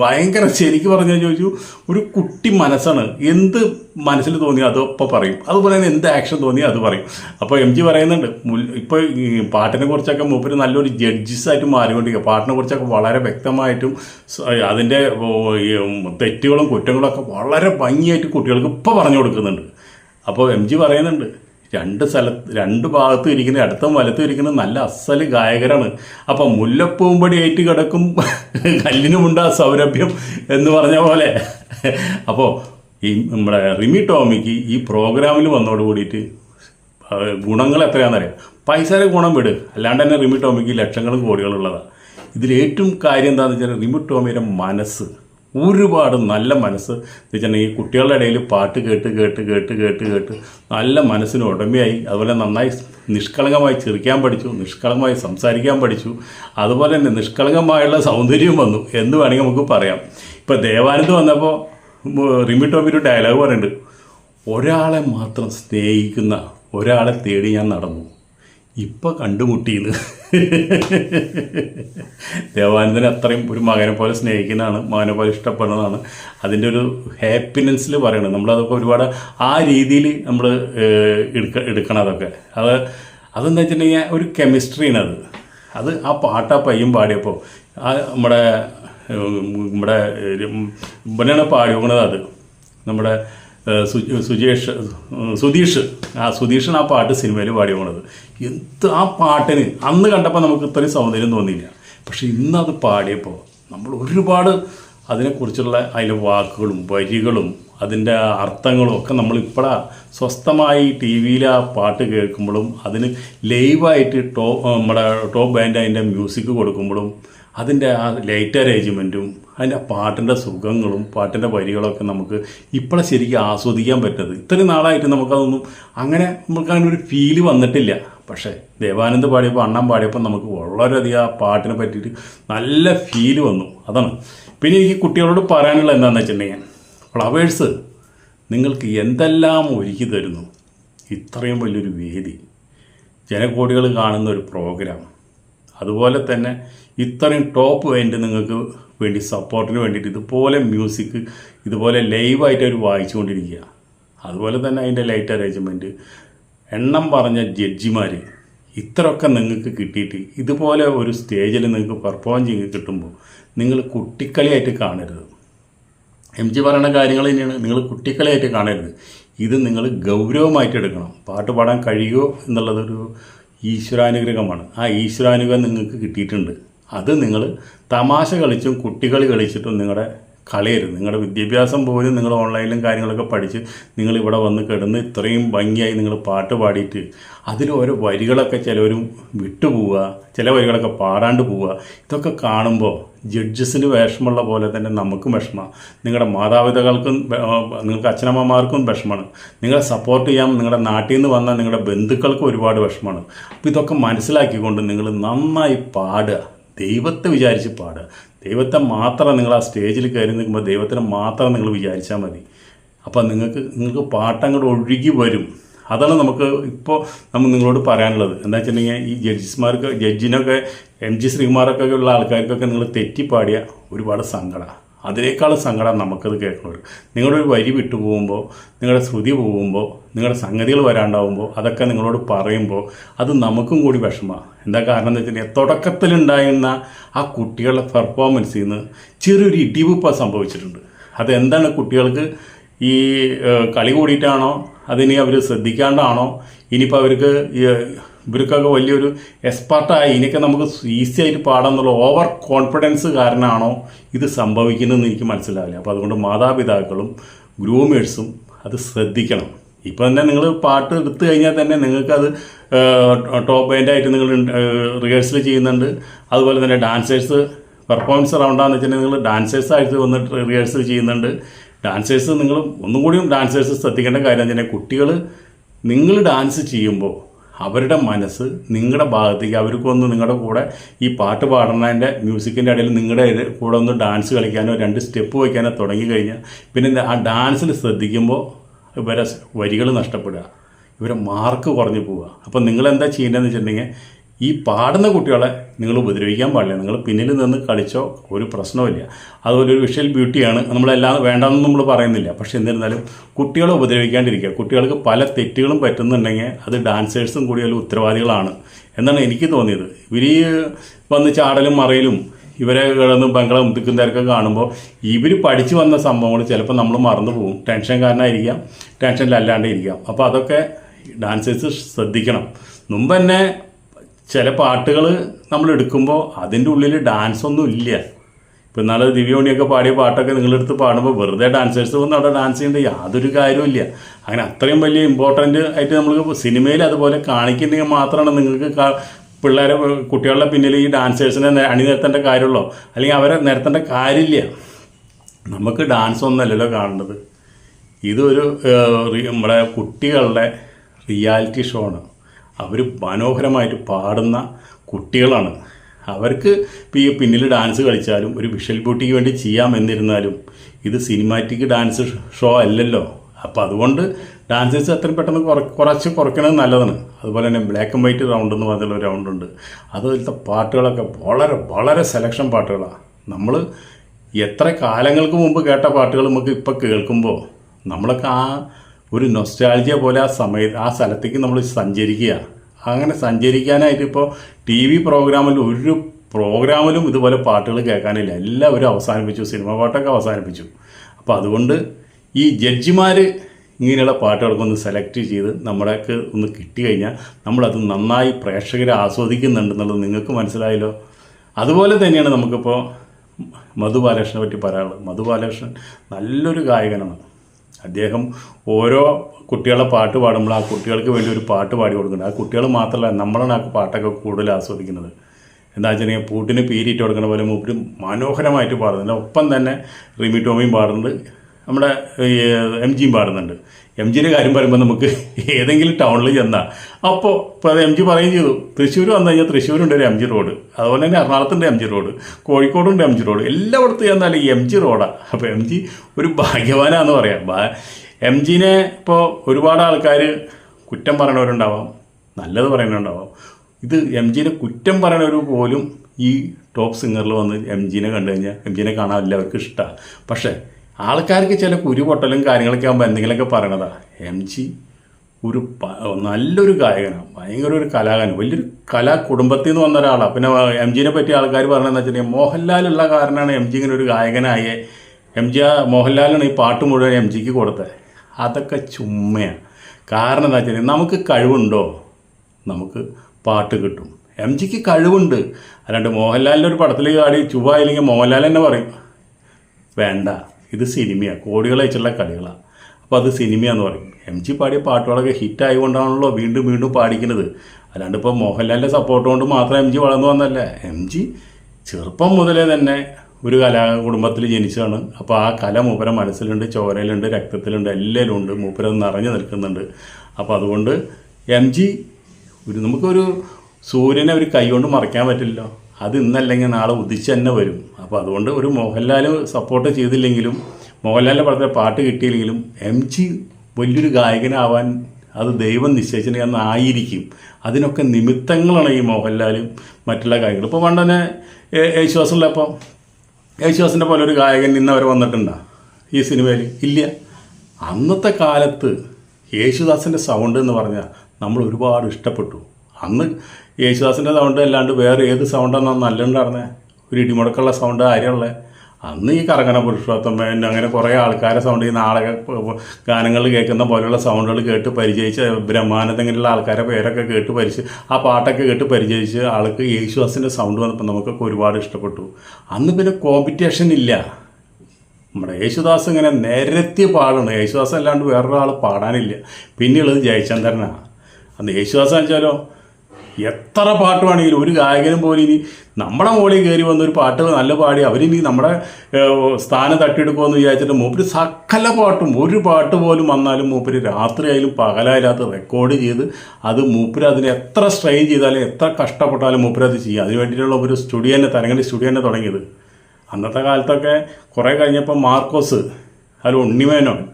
ഭയങ്കര ശരിക്കും പറഞ്ഞാൽ ചോദിച്ചു ഒരു കുട്ടി മനസ്സാണ്. എന്ത് മനസ്സിൽ തോന്നി അതൊപ്പം പറയും. അതുപോലെ തന്നെ എന്ത് ആക്ഷൻ തോന്നി അത് പറയും. അപ്പോൾ എം ജി പറയുന്നുണ്ട് ഇപ്പോൾ പാട്ടിനെ കുറിച്ചൊക്കെ മൂപ്പര് നല്ലൊരു ജഡ്ജസായിട്ട് മാറിക്കൊണ്ടിരിക്കുക പാട്ടിനെ കുറിച്ചൊക്കെ വളരെ വ്യക്തമായിട്ടും അതിന്റെ തെറ്റുകളും കുറ്റങ്ങളും ഒക്കെ വളരെ ഭംഗിയായിട്ട് കുട്ടികൾക്ക് ഇപ്പോൾ പറഞ്ഞു കൊടുക്കുന്നുണ്ട്. അപ്പോൾ എം ജി പറയുന്നുണ്ട് രണ്ട് സ്ഥലത്ത് രണ്ട് ഭാഗത്തും ഇരിക്കുന്ന ഇടത്തും വലത്തും ഇരിക്കുന്ന നല്ല അസൽ ഗായകരാണ്. അപ്പം മുല്ലപ്പൂമ്പടി ഏറ്റ് കിടക്കും കല്ലിനുമുണ്ട് സൗരഭ്യം എന്ന് പറഞ്ഞ പോലെ. അപ്പോൾ ഈ നമ്മുടെ റിമി ടോമിക്ക് ഈ പ്രോഗ്രാമിൽ വന്നോട് കൂടിയിട്ട് ഗുണങ്ങൾ എത്രയാണെന്നറിയാം? പൈസയുടെ ഗുണം വിട്. അല്ലാണ്ട് തന്നെ റിമി ടോമിക്ക് ലക്ഷങ്ങളും കോടികളുള്ളതാണ് ഇതിലേറ്റവും കാര്യം എന്താണെന്ന് വെച്ചാൽ റിമി ടോമിയുടെ മനസ്സ്. ഒരുപാട് നല്ല മനസ്സ്. എന്ന് വെച്ചിട്ടുണ്ടെങ്കിൽ ഈ കുട്ടികളുടെ ഇടയിൽ പാട്ട് കേട്ട് കേട്ട് കേട്ട് കേട്ട് കേട്ട് നല്ല മനസ്സിന് ഉടമയായി. അതുപോലെ നന്നായി നിഷ്കളങ്കമായി ചിരിക്കാൻ പഠിച്ചു നിഷ്കളങ്കമായി സംസാരിക്കാൻ പഠിച്ചു. അതുപോലെ തന്നെ നിഷ്കളങ്കമായുള്ള സൗന്ദര്യം വന്നു. എന്ന് വേണമെങ്കിൽ നമുക്ക് പറയാം. ഇപ്പോൾ ദേവാനന്ദ് വന്നപ്പോൾ റിമി ടോമിന്റെ ഡയലോഗ് പറയുന്നുണ്ട്. ഒരാളെ മാത്രം സ്നേഹിക്കുന്ന ഒരാളെ തേടി ഞാൻ നടന്നു. ഇപ്പം കണ്ടുമുട്ടിയത് ദേവാനന്ദനെ അത്രയും ഒരു മകനെ പോലെ സ്നേഹിക്കുന്നതാണ് മകനെ പോലെ ഇഷ്ടപ്പെടുന്നതാണ്. അതിന്റെ ഒരു ഹാപ്പിനെസ്സിൽ പറയണത്. നമ്മളതൊക്കെ ഒരുപാട് ആ രീതിയിൽ നമ്മൾ എടുക്ക എടുക്കണം അതൊക്കെ. അത് അതെന്താ വെച്ചിട്ടുണ്ടെങ്കിൽ ഒരു കെമിസ്ട്രിയാണ് അത്. അത് ആ പാട്ട് ആ പയ്യും പാടിയപ്പോൾ ആ നമ്മുടെ നമ്മുടെ ഇവനാണ് പാടിയത് അത്. നമ്മുടെ സുജേഷ് സുധീഷ്. ആ സുധീഷാണ് ആ പാട്ട് സിനിമയിൽ പാടി പോണത് എന്ത് ആ പാട്ടിന് അന്ന് കണ്ടപ്പോൾ നമുക്ക് ഇത്രയും സൗന്ദര്യം തോന്നിയില്ല. പക്ഷെ ഇന്ന് അത് പാടിയപ്പോൾ നമ്മൾ ഒരുപാട് അതിനെക്കുറിച്ചുള്ള അതിലെ വാക്കുകളും വരികളും അതിന്റെ അർത്ഥങ്ങളും ഒക്കെ നമ്മൾ ഇപ്പോഴാ സ്വസ്ഥമായി ടി വിയിൽ ആ പാട്ട് കേൾക്കുമ്പോഴും അതിന് ലൈവായിട്ട് ടോ നമ്മുടെ ടോപ്പ് ബാൻഡ് അതിന്റെ മ്യൂസിക് കൊടുക്കുമ്പോഴും അതിന്റെ ആ ലൈറ്റ് അറേഞ്ച്മെന്റും അതിന്റെ പാട്ടിന്റെ സുഖങ്ങളും പാട്ടിന്റെ വരികളൊക്കെ നമുക്ക് ഇപ്പോഴെ ശരിക്കും ആസ്വദിക്കാൻ പറ്റുന്നത് ഇത്രയും നാളായിട്ട് നമുക്കതൊന്നും അങ്ങനെ നമുക്ക് അങ്ങനെ ഒരു ഫീൽ വന്നിട്ടില്ല. പക്ഷേ ദേവാനന്ദ് പാടിയപ്പോൾ അണ്ണൻ പാടിയപ്പോൾ നമുക്ക് വളരെയധികം ആ പാട്ടിനെ പറ്റിയിട്ട് നല്ല ഫീൽ വന്നു. അതാണ്. പിന്നെ എനിക്ക് കുട്ടികളോട് പറയാനുള്ള എന്താണെന്ന് വെച്ചിട്ടുണ്ടെങ്കിൽ ഫ്ലവേഴ്സ് നിങ്ങൾക്ക് എന്തെല്ലാം ഒരുക്കി തരുന്നു? ഇത്രയും വലിയൊരു വേദി. ജനകോടികൾ കാണുന്ന ഒരു പ്രോഗ്രാം അതുപോലെ തന്നെ ഇത്രയും ടോപ്പ് വേണ്ടി നിങ്ങൾക്ക് വേണ്ടി സപ്പോർട്ടിന് വേണ്ടിയിട്ട് ഇതുപോലെ മ്യൂസിക് ഇതുപോലെ ലൈവായിട്ട് അവർ വായിച്ചുകൊണ്ടിരിക്കുക. അതുപോലെ തന്നെ അതിന്റെ ലൈറ്റ് അറേഞ്ച്മെന്റ് എണ്ണം പറഞ്ഞ ജഡ്ജിമാർ ഇത്രയൊക്കെ നിങ്ങൾക്ക് കിട്ടിയിട്ട് ഇതുപോലെ ഒരു സ്റ്റേജിൽ നിങ്ങൾക്ക് പെർഫോം ചെയ്ത് കിട്ടുമ്പോൾ നിങ്ങൾ കുട്ടിക്കളിയായിട്ട് കാണരുത്. എം ജി പറയുന്ന കാര്യങ്ങൾ തന്നെയാണ്. നിങ്ങൾ കുട്ടിക്കളിയായിട്ട് കാണരുത്. ഇത് നിങ്ങൾ ഗൗരവമായിട്ട് എടുക്കണം. പാട്ട് പാടാൻ കഴിയുമോ എന്നുള്ളതൊരു ഈശ്വരാനുഗ്രഹമാണ്. ആ ഈശ്വരാനുഗ്രഹം നിങ്ങൾക്ക് കിട്ടിയിട്ടുണ്ട്. അത് നിങ്ങൾ തമാശ കളിച്ചും കുട്ടികളി കളിച്ചിട്ടും നിങ്ങളുടെ കളയരുത്. നിങ്ങളുടെ വിദ്യാഭ്യാസം പോലും നിങ്ങൾ ഓൺലൈനിലും കാര്യങ്ങളൊക്കെ പഠിച്ച് നിങ്ങൾ ഇവിടെ വന്ന് കിടന്ന് ഇത്രയും ഭംഗിയായി നിങ്ങൾ പാട്ട് പാടിയിട്ട് അതിൽ ഓരോ വരികളൊക്കെ ചിലവരും വിട്ടുപോവുക ചില വരികളൊക്കെ പാടാണ്ട് പോവുക. ഇതൊക്കെ കാണുമ്പോൾ ജഡ്ജസിന് വിഷമമുള്ള പോലെ തന്നെ നമുക്കും വിഷമമാണ്. നിങ്ങളുടെ മാതാപിതാക്കൾക്കും നിങ്ങൾക്ക് അച്ഛനമ്മമാർക്കും വിഷമമാണ്. നിങ്ങളെ സപ്പോർട്ട് ചെയ്യാൻ നിങ്ങളുടെ നാട്ടിൽ നിന്ന് വന്ന നിങ്ങളുടെ ബന്ധുക്കൾക്കും ഒരുപാട് വിഷമമാണ്. അപ്പോൾ ഇതൊക്കെ മനസ്സിലാക്കിക്കൊണ്ട് നിങ്ങൾ നന്നായി പാടുക. ദൈവത്തെ വിചാരിച്ച് പാടുക. ദൈവത്തെ മാത്രം നിങ്ങൾ ആ സ്റ്റേജിൽ കയറി നിൽക്കുമ്പോൾ ദൈവത്തിനെ മാത്രം നിങ്ങൾ വിചാരിച്ചാൽ മതി. അപ്പോൾ നിങ്ങൾക്ക് നിങ്ങൾക്ക് പാട്ടങ്ങോട്ട് ഒഴുകി വരും. അതാണ് നമുക്ക് ഇപ്പോൾ നമ്മൾ നിങ്ങളോട് പറയാനുള്ളത്. എന്താ വെച്ചിട്ടുണ്ടെങ്കിൽ ഈ ജഡ്ജിസ്മാർക്ക് ജഡ്ജിനൊക്കെ എം ജി ശ്രീകുമാറൊക്കെ ഉള്ള ആൾക്കാർക്കൊക്കെ നിങ്ങൾ തെറ്റിപ്പാടിയ ഒരുപാട് സങ്കടമാണ് അതിനേക്കാൾ സങ്കടം നമുക്കത് കേൾക്കുന്നത് നിങ്ങളുടെ ഒരു വരി വിട്ടു പോകുമ്പോൾ നിങ്ങളുടെ ശ്രുതി പോകുമ്പോൾ നിങ്ങളുടെ സംഗതികൾ വരാണ്ടാവുമ്പോൾ അതൊക്കെ നിങ്ങളോട് പറയുമ്പോൾ അത് നമുക്കും കൂടി വിഷമമാണ്. എന്താ കാരണം എന്ന് വെച്ചിട്ടുണ്ടെങ്കിൽ തുടക്കത്തിലുണ്ടായിരുന്ന ആ കുട്ടികളുടെ പെർഫോമൻസിൽ നിന്ന് ചെറിയൊരു ഇടിവ് ഇപ്പോൾ സംഭവിച്ചിട്ടുണ്ട്. അതെന്താണ് കുട്ടികൾക്ക് ഈ കളി കൂടിയിട്ടാണോ? അതിനി അവർ ശ്രദ്ധിക്കാണ്ടാണോ? ഇനിയിപ്പോൾ അവർക്ക് ഇവർക്കൊക്കെ വലിയൊരു എക്സ്പർട്ടായി. ഇനിയൊക്കെ നമുക്ക് ഈസി ആയിട്ട് പാടാന്നുള്ള ഓവർ കോൺഫിഡൻസ് കാരണമാണോ ഇത് സംഭവിക്കുന്നതെന്ന് എനിക്ക് മനസ്സിലാവില്ല. അപ്പോൾ അതുകൊണ്ട് മാതാപിതാക്കളും ഗ്രൂമേഴ്സും അത് ശ്രദ്ധിക്കണം. ഇപ്പം തന്നെ നിങ്ങൾ പാട്ട് എടുത്തു കഴിഞ്ഞാൽ തന്നെ നിങ്ങൾക്കത് ടോപ്പ് ബാൻഡായിട്ട് നിങ്ങൾ റിഹേഴ്സൽ ചെയ്യുന്നുണ്ട്. അതുപോലെ തന്നെ ഡാൻസേഴ്സ് പെർഫോമൻസ് റൗണ്ടാന്ന് വെച്ചിട്ടുണ്ടെങ്കിൽ നിങ്ങൾ ഡാൻസേഴ്സായിട്ട് വന്നിട്ട് റിഹേഴ്സൽ ചെയ്യുന്നുണ്ട്. ഡാൻസേഴ്സ് നിങ്ങൾ ഒന്നും കൂടിയും ഡാൻസേഴ്സ് ശ്രദ്ധിക്കേണ്ട കാര്യം തന്നെ കുട്ടികൾ നിങ്ങൾ ഡാൻസ് ചെയ്യുമ്പോൾ അവരുടെ മനസ്സ് നിങ്ങളുടെ ഭാഗത്തേക്ക് അവർക്ക് വന്ന് നിങ്ങളുടെ കൂടെ ഈ പാട്ട് പാടുന്നതിന്റെ മ്യൂസിക്കിന്റെ ഇടയിൽ നിങ്ങളുടെ കൂടെ ഒന്ന് ഡാൻസ് കളിക്കാനോ രണ്ട് സ്റ്റെപ്പ് വയ്ക്കാനോ തുടങ്ങി കഴിഞ്ഞാൽ പിന്നെ ആ ഡാൻസിൽ ശ്രദ്ധിക്കുമ്പോൾ ഇവരെ വരികൾ നഷ്ടപ്പെടുക ഇവരെ മാർക്ക് കുറഞ്ഞു പോവുക. അപ്പോൾ നിങ്ങൾ എന്താ ചെയ്യേണ്ടതെന്ന് വെച്ചിട്ടുണ്ടെങ്കിൽ ഈ പാടുന്ന കുട്ടികളെ നിങ്ങൾ ഉപദ്രവിക്കാൻ പാടില്ല. നിങ്ങൾ പിന്നിൽ നിന്ന് കളിച്ചോ ഒരു പ്രശ്നവുമില്ല അതുപോലെ ഒരു വിഷ്വൽ ബ്യൂട്ടിയാണ് നമ്മളെല്ലാം വേണ്ടെന്ന് നമ്മൾ പറയുന്നില്ല. പക്ഷെ എന്നിരുന്നാലും കുട്ടികളെ ഉപദ്രവിക്കാണ്ടിരിക്കുക. കുട്ടികൾക്ക് പല തെറ്റുകളും പറ്റുന്നുണ്ടെങ്കിൽ അത് ഡാൻസേഴ്സും കൂടി അതിൽ ഉത്തരവാദികളാണ് എന്നാണ് എനിക്ക് തോന്നിയത്. ഇവർ വന്ന് ചാടലും മറയിലും ഇവരെ കിടന്ന് ബംഗളം നിൽക്കുന്നവരൊക്കെ കാണുമ്പോൾ ഇവർ പഠിച്ചു വന്ന സംഭവങ്ങൾ ചിലപ്പോൾ നമ്മൾ മറന്നു പോകും. ടെൻഷൻ കാരണമായിരിക്കാം ടെൻഷനിലല്ലാണ്ട് ഇരിക്കാം അപ്പോൾ അതൊക്കെ ഡാൻസേഴ്സ് ശ്രദ്ധിക്കണം. മുമ്പ് തന്നെ ചില പാട്ടുകൾ നമ്മൾ എടുക്കുമ്പോൾ അതിന്റെ ഉള്ളിൽ ഡാൻസ് ഒന്നും ഇല്ല. ഇപ്പം എന്നാലും ദിവ്യോണിയൊക്കെ പാടിയ പാട്ടൊക്കെ നിങ്ങളെടുത്ത് പാടുമ്പോൾ വെറുതെ ഡാൻസേഴ്സ് വന്ന് അവിടെ ഡാൻസ് ചെയ്യേണ്ട യാതൊരു കാര്യമില്ല അങ്ങനെ അത്രയും വലിയ ഇമ്പോർട്ടന്റ് ആയിട്ട് നമ്മൾ സിനിമയിൽ അതുപോലെ കാണിക്കുന്നെങ്കിൽ മാത്രമാണ് നിങ്ങൾക്ക് പിള്ളേരെ കുട്ടികളുടെ പിന്നിൽ ഈ ഡാൻസേഴ്സിനെ അണിനിരത്തേണ്ട കാര്യമുള്ളൂ? അല്ലെങ്കിൽ അവരെ നിരത്തേണ്ട കാര്യമില്ല. നമുക്ക് ഡാൻസ് ഒന്നല്ലല്ലോ കാണേണ്ടത്. ഇതൊരു നമ്മുടെ കുട്ടികളുടെ റിയാലിറ്റി ഷോ ആണ്. അവർ മനോഹരമായിട്ട് പാടുന്ന കുട്ടികളാണ്. അവർക്ക് ഈ പിന്നിൽ ഡാൻസ് കളിച്ചാലും ഒരു വിഷ്വൽ ബ്യൂട്ടിക്ക് വേണ്ടി ചെയ്യാമെന്നിരുന്നാലും ഇത് സിനിമാറ്റിക് ഡാൻസ് ഷോ അല്ലല്ലോ. അപ്പോൾ അതുകൊണ്ട് ഡാൻസേഴ്സ് എത്ര പെട്ടെന്ന് കുറ കുറച്ച് കുറയ്ക്കണത് നല്ലതാണ്. അതുപോലെ തന്നെ ബ്ലാക്ക് ആൻഡ് വൈറ്റ് റൗണ്ട് എന്ന് പറഞ്ഞുള്ള ഒരു റൗണ്ട് ഉണ്ട്. അതുപോലത്തെ പാട്ടുകളൊക്കെ വളരെ വളരെ സെലക്ഷൻ പാട്ടുകളാണ് നമ്മൾ എത്ര കാലങ്ങൾക്ക് മുമ്പ് കേട്ട പാട്ടുകൾ നമുക്ക് ഇപ്പോൾ കേൾക്കുമ്പോൾ നമ്മളൊക്കെ ആ ഒരു നൊസ്റ്റാൾജിയ പോലെ ആ സമയത്ത് ആ സ്ഥലത്തേക്ക് നമ്മൾ സഞ്ചരിക്കുക. അങ്ങനെ സഞ്ചരിക്കാനായിട്ട് ഇപ്പോൾ ടി വി പ്രോഗ്രാമിൽ ഒരു പ്രോഗ്രാമിലും ഇതുപോലെ പാട്ടുകൾ കേൾക്കാനില്ല. എല്ലാവരും അവസാനിപ്പിച്ചു. സിനിമ പാട്ടൊക്കെ അവസാനിപ്പിച്ചു. അപ്പോൾ അതുകൊണ്ട് ഈ ജഡ്ജിമാർ ഇങ്ങനെയുള്ള പാട്ടുകളൊക്കെ ഒന്ന് സെലക്ട് ചെയ്ത് നമ്മളൊക്കെ ഒന്ന് കിട്ടിക്കഴിഞ്ഞാൽ നമ്മളത് നന്നായി പ്രേക്ഷകരെ ആസ്വദിക്കുന്നുണ്ടെന്നുള്ളത് നിങ്ങൾക്ക് മനസ്സിലായല്ലോ? അതുപോലെ തന്നെയാണ് നമുക്കിപ്പോൾ മധു ബാലകൃഷ്ണനെ പറ്റി പറയാനുള്ളത്. മധു ബാലകൃഷ്ണൻ നല്ലൊരു ഗായകനാണ്. അദ്ദേഹം ഓരോ കുട്ടികളെ പാട്ട് പാടുമ്പോൾ ആ കുട്ടികൾക്ക് വേണ്ടി ഒരു പാട്ട് പാടി കൊടുക്കുന്നുണ്ട്. ആ കുട്ടികൾ മാത്രമല്ല നമ്മളാണ് ആ പാട്ടൊക്കെ കൂടുതൽ ആസ്വദിക്കുന്നത്. എന്താ വെച്ചിട്ടുണ്ടെങ്കിൽ പൂട്ടിന് പീരിയിട്ട് കൊടുക്കുന്ന പോലെ മൂപ്പര് മനോഹരമായിട്ട് പാടുന്നുണ്ട്. ഒപ്പം തന്നെ റിമി ടോമിയും പാടുന്നുണ്ട്. നമ്മുടെ എം ജിയും പാടുന്നുണ്ട്. എം ജിയുടെ കാര്യം പറയുമ്പോൾ നമുക്ക് ഏതെങ്കിലും ടൗണിൽ ചെന്നാൽ അപ്പോൾ ഇപ്പോൾ എം ജി പറയുകയും ചെയ്തു തൃശ്ശൂർ വന്നു കഴിഞ്ഞാൽ തൃശ്ശൂരുണ്ട് ഒരു എം ജി റോഡ് അതുപോലെ തന്നെ എറണാകുളത്തുണ്ട് എം ജി റോഡ് കോഴിക്കോടുണ്ട് എം ജി റോഡ് എല്ലായിടത്തും ചെന്നാൽ എം ജി റോഡാണ് അപ്പോൾ എം ജി ഒരു ഭാഗ്യവാനാന്ന് പറയാം എം ജിനെ ഇപ്പോൾ ഒരുപാട് ആൾക്കാർ കുറ്റം പറയണവരുണ്ടാവാം നല്ലത് പറയണവരുണ്ടാവാം ഇത് എം ജിനെ കുറ്റം പറയണവർ പോലും ഈ ടോപ്പ് സിംഗറിൽ വന്ന് എം ജിനെ കണ്ടു കഴിഞ്ഞാൽ എം ജിനെ കാണാൻ എല്ലാവർക്കും ഇഷ്ടമാണ് പക്ഷേ ആൾക്കാർക്ക് ചില കുരുപൊട്ടലും കാര്യങ്ങളൊക്കെ ആകുമ്പോൾ എന്തെങ്കിലുമൊക്കെ പറയണതാ. എം ജി ഒരു നല്ലൊരു ഗായകനാണ് ഭയങ്കര ഒരു കലാകാരൻ. വലിയൊരു കലാ കുടുംബത്തിൽ നിന്ന് വന്ന ഒരാളാണ് പിന്നെ എം ജിനെ പറ്റി ആൾക്കാർ പറയണതെന്ന് വെച്ചിട്ടുണ്ടെങ്കിൽ മോഹൻലാലുള്ള കാരണമാണ് എം ജി ഇങ്ങനെ ഒരു ഗായകനായ. എം ജി ആ മോഹൻലാലാണ് ഈ പാട്ട് മുഴുവൻ എം ജിക്ക് കൊടുത്തത്. അതൊക്കെ ചുമ്മയാണ് കാരണം എന്താ വെച്ചാൽ നമുക്ക് കഴിവുണ്ടോ? നമുക്ക് പാട്ട് കിട്ടും. എം ജിക്ക് കഴിവുണ്ട്. അല്ലാണ്ട് മോഹൻലാലിന്റെ ഒരു പടത്തിൽ കാടി ചുവായില്ലെങ്കിൽ മോഹൻലാൽ തന്നെ പറയും. വേണ്ട. ഇത് സിനിമയാണ് കോടികൾ അയച്ചുള്ള കളികളാണ് അപ്പോൾ അത് സിനിമയാന്ന് പറയും. എം ജി പാടിയ പാട്ടുകളൊക്കെ ഹിറ്റ് ആയതുകൊണ്ടാണല്ലോ വീണ്ടും വീണ്ടും പാടിക്കുന്നത്. അല്ലാണ്ട് ഇപ്പോൾ മോഹൻലാലിന്റെ സപ്പോർട്ട് കൊണ്ട് മാത്രം എം ജി വളർന്നു വന്നല്ല എം ജി ചെറുപ്പം മുതലേ തന്നെ ഒരു കലാ കുടുംബത്തിൽ ജനിച്ചതാണ്. അപ്പോൾ ആ കല മൂപ്പര മനസ്സിലുണ്ട് ചോരയിലുണ്ട് രക്തത്തിലുണ്ട് എല്ലാവരും ഉണ്ട്. മൂപ്പര നിറഞ്ഞു നിൽക്കുന്നുണ്ട്. അപ്പോൾ അതുകൊണ്ട് എം ജി ഒരു നമുക്കൊരു സൂര്യനെ ഒരു കൈ കൊണ്ട് മറയ്ക്കാൻ പറ്റില്ലല്ലോ. അത് ഇന്നല്ലെങ്കിൽ നാളെ ഉദിച്ച് തന്നെ വരും. അപ്പോൾ അതുകൊണ്ട് ഒരു മോഹൻലാൽ സപ്പോർട്ട് ചെയ്തില്ലെങ്കിലും മോഹൻലാലിന്റെ പടത്തിലെ പാട്ട് കിട്ടിയില്ലെങ്കിലും എം ജി വലിയൊരു ഗായകനാവാൻ അത് ദൈവം നിശ്ചയിച്ചിട്ടുണ്ടെങ്കിൽ ആയിരിക്കും. അതിനൊക്കെ നിമിത്തങ്ങളാണ് ഈ മോഹൻലാലും മറ്റുള്ള ഗായകരും. ഇപ്പോൾ പണ്ട് തന്നെ യേ- യേശുദാസുള്ളപ്പോൾ യേശുദാസിന്റെ പോലെ ഒരു ഗായകൻ ഇന്ന് അവർ വന്നിട്ടുണ്ടോ ഈ സിനിമയിൽ ഇല്ല. അന്നത്തെ കാലത്ത് യേശുദാസിന്റെ സൗണ്ട് എന്ന് പറഞ്ഞാൽ നമ്മൾ ഒരുപാട് ഇഷ്ടപ്പെട്ടു. അന്ന് യേശുദാസിന്റെ സൗണ്ട് അല്ലാണ്ട് വേറെ ഏത് സൗണ്ടാണ് നല്ലുണ്ടായിരുന്നത് ഒരു ഇടിമുടക്കുള്ള സൗണ്ട് ആരെയുള്ള അന്ന് ഈ കറങ്ങന പുരുഷോത്തമൻ അങ്ങനെ കുറേ ആൾക്കാരെ സൗണ്ട് ഈ നാടക ഗാനങ്ങൾ കേൾക്കുന്ന പോലെയുള്ള സൗണ്ടുകൾ കേട്ട് പരിചയിച്ച് ബ്രഹ്മാനന്ദ ഇങ്ങനെയുള്ള ആൾക്കാരെ പേരൊക്കെ കേട്ട് പരിചയ ആ പാട്ടൊക്കെ കേട്ട് പരിചയിച്ച് ആൾക്ക് യേശുദാസിന്റെ സൗണ്ട് വന്നപ്പോൾ നമുക്കൊക്കെ ഒരുപാട് ഇഷ്ടപ്പെട്ടു. അന്ന് പിന്നെ കോമ്പറ്റീഷൻ ഇല്ല. നമ്മുടെ യേശുദാസ് ഇങ്ങനെ നിരത്തി പാടണം. യേശുദാസ് അല്ലാണ്ട് വേറൊരാൾ പാടാനില്ല. പിന്നെയുള്ളത് ജയചന്ദ്രനാണ് അന്ന് യേശുദാസ് വെച്ചാലോ എത്ര പാട്ട് വേണമെങ്കിലും. ഒരു ഗായകനും പോലും ഇനി നമ്മുടെ മുകളിൽ കയറി വന്നൊരു പാട്ട് നല്ല പാടി അവരിനി നമ്മുടെ സ്ഥാനം തട്ടിയെടുക്കുമെന്ന് വിചാരിച്ചിട്ട് മൂപ്പര് സകല പാട്ടും ഒരു പാട്ട് പോലും വന്നാലും മൂപ്പര് രാത്രിയായാലും പകലായാലും റെക്കോർഡ് ചെയ്ത് അത് മൂപ്പര് അതിന് എത്ര സ്ട്രെയിൻ ചെയ്താലും എത്ര കഷ്ടപ്പെട്ടാലും മൂപ്പര് അത് ചെയ്യുക അതിന് വേണ്ടിയിട്ടുള്ള ഒരു സ്റ്റുഡിയോ തന്നെ തരങ്ങണി സ്റ്റുഡിയോ തന്നെ തുടങ്ങിയത്. അന്നത്തെ കാലത്തൊക്കെ കുറേ കഴിഞ്ഞപ്പോൾ മാർക്കോസ് അതിൽ ഉണ്ണിമേനോൻ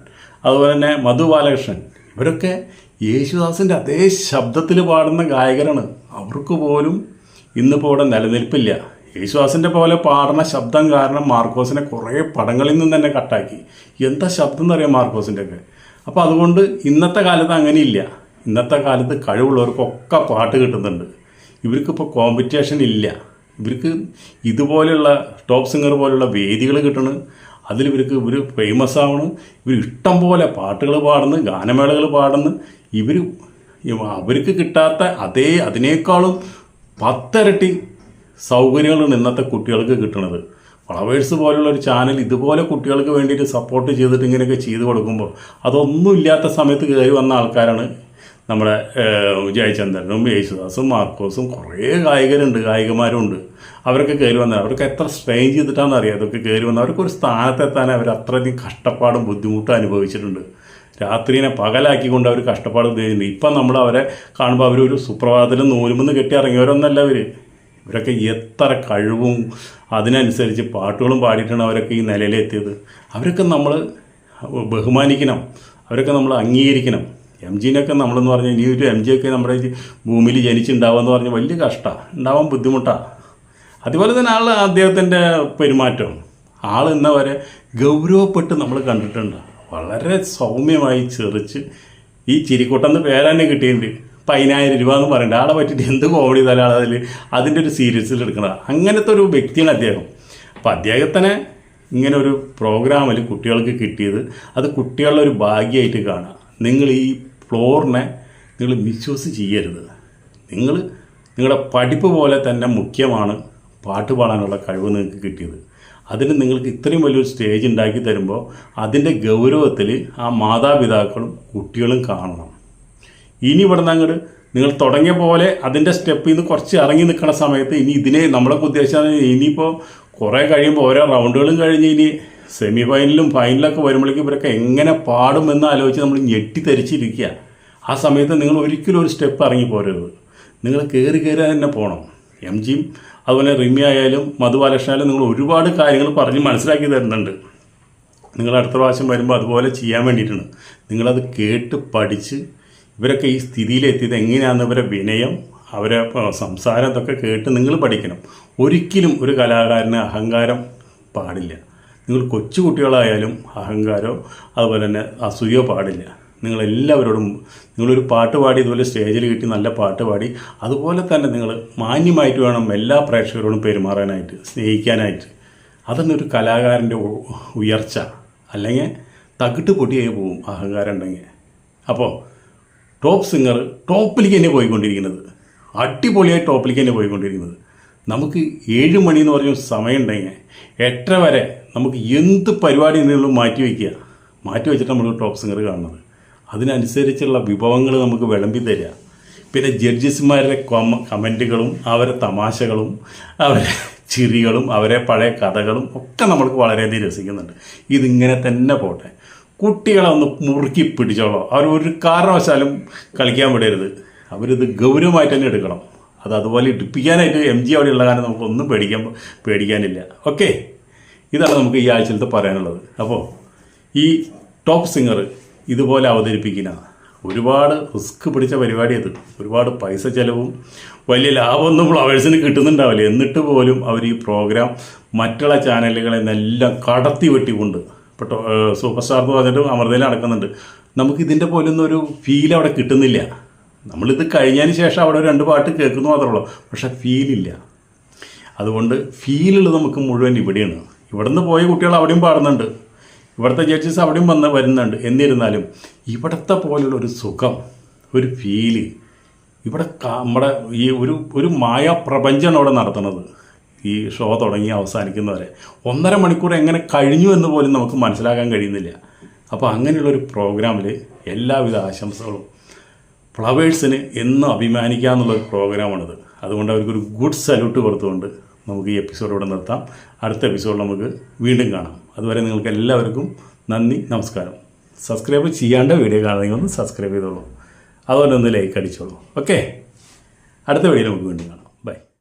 അതുപോലെ തന്നെ മധു ബാലകൃഷ്ണൻ ഇവരൊക്കെ യേശുദാസിന്റെ അതേ ശബ്ദത്തിൽ പാടുന്ന ഗായകരാണ് അവർക്ക് പോലും ഇന്നിപ്പോൾ ഇവിടെ നിലനിൽപ്പില്ല. യേശുദാസിന്റെ പോലെ പാടുന്ന ശബ്ദം കാരണം മാർക്കോസിനെ കുറേ പടങ്ങളിൽ നിന്ന് തന്നെ കട്ടാക്കി. എന്താ ശബ്ദം എന്നറിയാം മാർക്കോസിന്റെ ഒക്കെ. അപ്പോൾ അതുകൊണ്ട് ഇന്നത്തെ കാലത്ത് അങ്ങനെയില്ല. ഇന്നത്തെ കാലത്ത് കഴിവുള്ളവർക്കൊക്കെ പാട്ട് കിട്ടുന്നുണ്ട്. ഇവർക്കിപ്പോൾ കോമ്പറ്റീഷൻ ഇല്ല. ഇവർക്ക് ഇതുപോലെയുള്ള ടോപ്പ് സിംഗർ പോലെയുള്ള വേദികൾ കിട്ടണ്. അതിൽ ഇവർക്ക് ഇവർ ഫേമസ് ആവണം. ഇവർ ഇഷ്ടം പോലെ പാട്ടുകൾ പാടുന്നു ഗാനമേളകൾ പാടുന്നു. ഇവർ അവർക്ക് കിട്ടാത്ത അതേ അതിനേക്കാളും പത്തരട്ടി സൗകര്യങ്ങളാണ് ഇന്നത്തെ കുട്ടികൾക്ക് കിട്ടുന്നത് ഫ്ലവേഴ്സ് പോലുള്ള ഒരു ചാനൽ ഇതുപോലെ കുട്ടികൾക്ക് വേണ്ടിയിട്ട് സപ്പോർട്ട് ചെയ്തിട്ട് ഇങ്ങനെയൊക്കെ ചെയ്തു കൊടുക്കുമ്പോൾ അതൊന്നും ഇല്ലാത്ത സമയത്ത് കയറി വന്ന ആൾക്കാരാണ് നമ്മുടെ ജയചന്ദ്രനും യേശുദാസും മാർക്കോസും കുറേ ഗായകരുണ്ട് ഗായികമാരുണ്ട് അവരൊക്കെ കയറി വന്നത് അവർക്ക് എത്ര സ്ട്രെയിൻ ചെയ്തിട്ടാണെന്ന് അറിയാം അതൊക്കെ കയറി വന്നത് അവർക്ക് ഒരു സ്ഥാനത്തെത്താൻ അവർ അത്രയധികം കഷ്ടപ്പാടും ബുദ്ധിമുട്ടും അനുഭവിച്ചിട്ടുണ്ട്. രാത്രിനെ പകലാക്കിക്കൊണ്ട് അവർ കഷ്ടപ്പാട് ഉപയോഗിച്ചിട്ടുണ്ട് ഇപ്പം നമ്മൾ അവരെ കാണുമ്പോൾ അവരൊരു സുപ്രഭാതത്തിലും നൂലുമെന്ന് കെട്ടി ഇറങ്ങിയവരൊന്നല്ല അവർ ഇവരൊക്കെ എത്ര കഴിവും അതിനനുസരിച്ച് പാട്ടുകളും പാടിയിട്ടാണ് അവരൊക്കെ ഈ നിലയിലെത്തിയത്. അവരൊക്കെ നമ്മൾ ബഹുമാനിക്കണം. അവരൊക്കെ നമ്മൾ അംഗീകരിക്കണം. എം ജിനൊക്കെ നമ്മളെന്ന് പറഞ്ഞാൽ ഇനി ഒരു എം ജി ഒക്കെ നമ്മുടെ ഭൂമിയിൽ ജനിച്ചുണ്ടാവുക എന്ന് പറഞ്ഞാൽ വലിയ കഷ്ടമാണ് ഉണ്ടാവാൻ ബുദ്ധിമുട്ടാണ് അതുപോലെ തന്നെ ആൾ അദ്ദേഹത്തിന്റെ പെരുമാറ്റം. ആൾ എന്നവരെ ഗൗരവപ്പെട്ട് നമ്മൾ കണ്ടിട്ടുണ്ട്. വളരെ സൗമ്യമായി ചെറിച്ച് ഈ ചിരിക്കുട്ടെന്ന് പേരന്നെ കിട്ടിയിട്ടുണ്ട്. പതിനായിരം രൂപ എന്ന് പറയണ്ട. ആളെ പറ്റിയിട്ട് എന്ത് കോമഡി തല അതിൽ അതിന്റെ ഒരു സീരിയസിൽ എടുക്കണം അങ്ങനത്തെ ഒരു വ്യക്തിയാണ് അദ്ദേഹം. അപ്പോൾ അദ്ദേഹത്തിനെ ഇങ്ങനെ ഒരു പ്രോഗ്രാമിൽ കുട്ടികൾക്ക് കിട്ടിയത് അത് കുട്ടികളുടെ ഒരു ഭാഗ്യമായിട്ട് കാണുക നിങ്ങൾ ഈ ഫ്ലോറിനെ നിങ്ങൾ മിസ്യൂസ് ചെയ്യരുത്. നിങ്ങൾ നിങ്ങളുടെ പഠിപ്പ് പോലെ തന്നെ മുഖ്യമാണ് പാട്ട് പാടാനുള്ള കഴിവ് നിങ്ങൾക്ക് കിട്ടിയത്. അതിന് നിങ്ങൾക്ക് ഇത്രയും വലിയൊരു സ്റ്റേജ് ഉണ്ടാക്കി തരുമ്പോൾ അതിന്റെ ഗൗരവത്തിൽ ആ മാതാപിതാക്കളും കുട്ടികളും കാണണം. ഇനി ഇവിടെ നിന്ന് അങ്ങോട്ട് നിങ്ങൾ തുടങ്ങിയ പോലെ അതിന്റെ സ്റ്റെപ്പിൽ നിന്ന് കുറച്ച് ഇറങ്ങി നിൽക്കുന്ന സമയത്ത് ഇനി ഇതിനെ നമ്മളൊക്കെ ഉദ്ദേശിച്ചാൽ ഇനിയിപ്പോൾ കുറേ കഴിയുമ്പോൾ ഓരോ റൗണ്ടുകളും കഴിഞ്ഞ് ഇനി സെമി ഫൈനലും ഫൈനലൊക്കെ വരുമ്പോഴേക്കും ഇവരൊക്കെ എങ്ങനെ പാടുമെന്ന് ആലോചിച്ച് നമ്മൾ ഞെട്ടിത്തരിച്ചിരിക്കുക. ആ സമയത്ത് നിങ്ങൾ ഒരിക്കലും ഒരു സ്റ്റെപ്പ് ഇറങ്ങി പോരരുത്. നിങ്ങൾ കയറി കയറി തന്നെ പോകണം എം ജിയും അതുപോലെ റിമി ആയാലും മധുബാലകൃഷ്ണ നിങ്ങൾ ഒരുപാട് കാര്യങ്ങൾ പറഞ്ഞ് മനസ്സിലാക്കി തരുന്നുണ്ട്. നിങ്ങൾ അടുത്ത പ്രാവശ്യം വരുമ്പോൾ അതുപോലെ ചെയ്യാൻ വേണ്ടിയിട്ടാണ്. നിങ്ങളത് കേട്ട് പഠിച്ച് ഇവരൊക്കെ ഈ സ്ഥിതിയിലെത്തിയത് എങ്ങനെയാണെന്ന് ഇവരെ വിനയം അവരെ സംസാരം ഇതൊക്കെ കേട്ട് നിങ്ങൾ പഠിക്കണം. ഒരിക്കലും ഒരു കലാകാരന് അഹങ്കാരം പാടില്ല. നിങ്ങൾ കൊച്ചു കുട്ടികളായാലും അഹങ്കാരമോ അതുപോലെ തന്നെ അസൂയോ പാടില്ല. നിങ്ങളെല്ലാവരോടും നിങ്ങളൊരു പാട്ട് പാടി ഇതുപോലെ സ്റ്റേജിൽ കിട്ടി നല്ല പാട്ട് പാടി അതുപോലെ തന്നെ നിങ്ങൾ മാന്യമായിട്ട് വേണം എല്ലാ പ്രേക്ഷകരോടും പെരുമാറാനായിട്ട് സ്നേഹിക്കാനായിട്ട്. അതന്നെ ഒരു കലാകാരന്റെ ഉയർച്ച അല്ലെങ്കിൽ തകിട്ട് പൊട്ടിയായി പോവും അഹങ്കാരം ഉണ്ടെങ്കിൽ. അപ്പോൾ ടോപ്പ് സിംഗർ ടോപ്പിലേക്ക് തന്നെ പോയിക്കൊണ്ടിരിക്കുന്നത്. അടിപൊളിയായി ടോപ്പിലേക്ക് തന്നെ പോയിക്കൊണ്ടിരിക്കുന്നത്. നമുക്ക് ഏഴ് മണി എന്ന് പറഞ്ഞ ഒരു സമയം ഉണ്ടെങ്കിൽ എട്ടര വരെ നമുക്ക് എന്ത് പരിപാടി എന്തെങ്കിലും മാറ്റി വയ്ക്കുക. മാറ്റി വെച്ചിട്ട് നമ്മൾ ടോപ്പ് സിംഗർ കാണുന്നത്. അതിനനുസരിച്ചുള്ള വിഭവങ്ങൾ നമുക്ക് വിളമ്പി തരിക. പിന്നെ ജഡ്ജസ്മാരുടെ കൊമ കമന്റുകളും അവരെ തമാശകളും അവരെ ചിരികളും അവരെ പഴയ കഥകളും ഒക്കെ നമ്മൾക്ക് വളരെയധികം രസിക്കുന്നുണ്ട്. ഇതിങ്ങനെ തന്നെ പോട്ടെ. കുട്ടികളെ ഒന്ന് മുറുക്കി പിടിച്ചോളോ. അവർ ഒരു കാരണവശാലും കളിക്കാൻ വിടരുത്. അവരിത് ഗൗരവമായിട്ട് തന്നെ എടുക്കണം. അത് അതുപോലെ ഇടിപ്പിക്കാനായിട്ട് എം ജി അവിടെ ഉള്ള കാരണം നമുക്കൊന്നും പേടിക്കാൻ പേടിക്കാനില്ല. ഓക്കെ? ഇതാണ് നമുക്ക് ഈ ആഴ്ചയിലത്തെ പറയാനുള്ളത്. അപ്പോൾ ഈ ടോപ്പ് സിംഗർ ഇതുപോലെ അവതരിപ്പിക്കുന്ന ഒരുപാട് റിസ്ക് പിടിച്ച പരിപാടി അത്. ഒരുപാട് പൈസ ചിലവും വലിയ ലാഭമൊന്നും ഫ്ലവേഴ്സിന് കിട്ടുന്നുണ്ടാവില്ല. എന്നിട്ട് പോലും അവർ ഈ പ്രോഗ്രാം മറ്റുള്ള ചാനലുകളെ നിന്നെല്ലാം കടത്തി വെട്ടിക്കൊണ്ട് ഇപ്പോൾ സൂപ്പർ സ്റ്റാർ എന്ന് പറഞ്ഞിട്ട് അമൃതയിൽ നടക്കുന്നുണ്ട്. നമുക്ക് ഇതിന്റെ പോലൊന്നും ഒരു ഫീൽ അവിടെ കിട്ടുന്നില്ല. നമ്മളിത് കഴിഞ്ഞതിന് ശേഷം അവിടെ രണ്ട് പാട്ട് കേൾക്കുന്നു മാത്രമേ ഉള്ളൂ. പക്ഷെ ഫീലില്ല അതുകൊണ്ട് ഫീലുള്ളത് നമുക്ക് മുഴുവൻ ഇവിടെയാണ്. ഇവിടുന്ന് പോയ കുട്ടികൾ അവിടെയും പാടുന്നുണ്ട്. ഇവിടുത്തെ ജഡ്ജസ് അവിടെയും വന്ന് വരുന്നുണ്ട്. എന്നിരുന്നാലും ഇവിടുത്തെ പോലുള്ള ഒരു സുഖം ഒരു ഫീൽ ഇവിടെ നമ്മുടെ ഈ ഒരു ഒരു മായ പ്രപഞ്ചമാണ് ഇവിടെ നടത്തുന്നത്. ഈ ഷോ തുടങ്ങി അവസാനിക്കുന്നവരെ. ഒന്നര മണിക്കൂർ എങ്ങനെ കഴിഞ്ഞു എന്ന് പോലും നമുക്ക് മനസ്സിലാക്കാൻ കഴിയുന്നില്ല. അപ്പോൾ അങ്ങനെയുള്ളൊരു പ്രോഗ്രാമിൽ എല്ലാവിധ ആശംസകളും. ഫ്ലവേഴ്സിന് എന്നും അഭിമാനിക്കാമെന്നുള്ളൊരു പ്രോഗ്രാമാണിത് അതുകൊണ്ട് അവർക്കൊരു ഗുഡ് സല്യൂട്ട് കൊടുത്തുകൊണ്ട് നമുക്ക് ഈ എപ്പിസോഡ് ഇവിടെ നിർത്താം. അടുത്ത എപ്പിസോഡിൽ നമുക്ക് വീണ്ടും കാണാം. അതുവരെ നിങ്ങൾക്ക് എല്ലാവർക്കും നന്ദി നമസ്കാരം. സബ്സ്ക്രൈബ് ചെയ്യാണ്ട് വീഡിയോ കാണുന്നെങ്കിൽ ഒന്ന് സബ്സ്ക്രൈബ് ചെയ്തോളൂ. അതുപോലെ ഒന്ന് ലൈക്ക് അടിച്ചോളൂ. ഓക്കെ അടുത്ത വീഡിയോ നമുക്ക് വീണ്ടും കാണാം.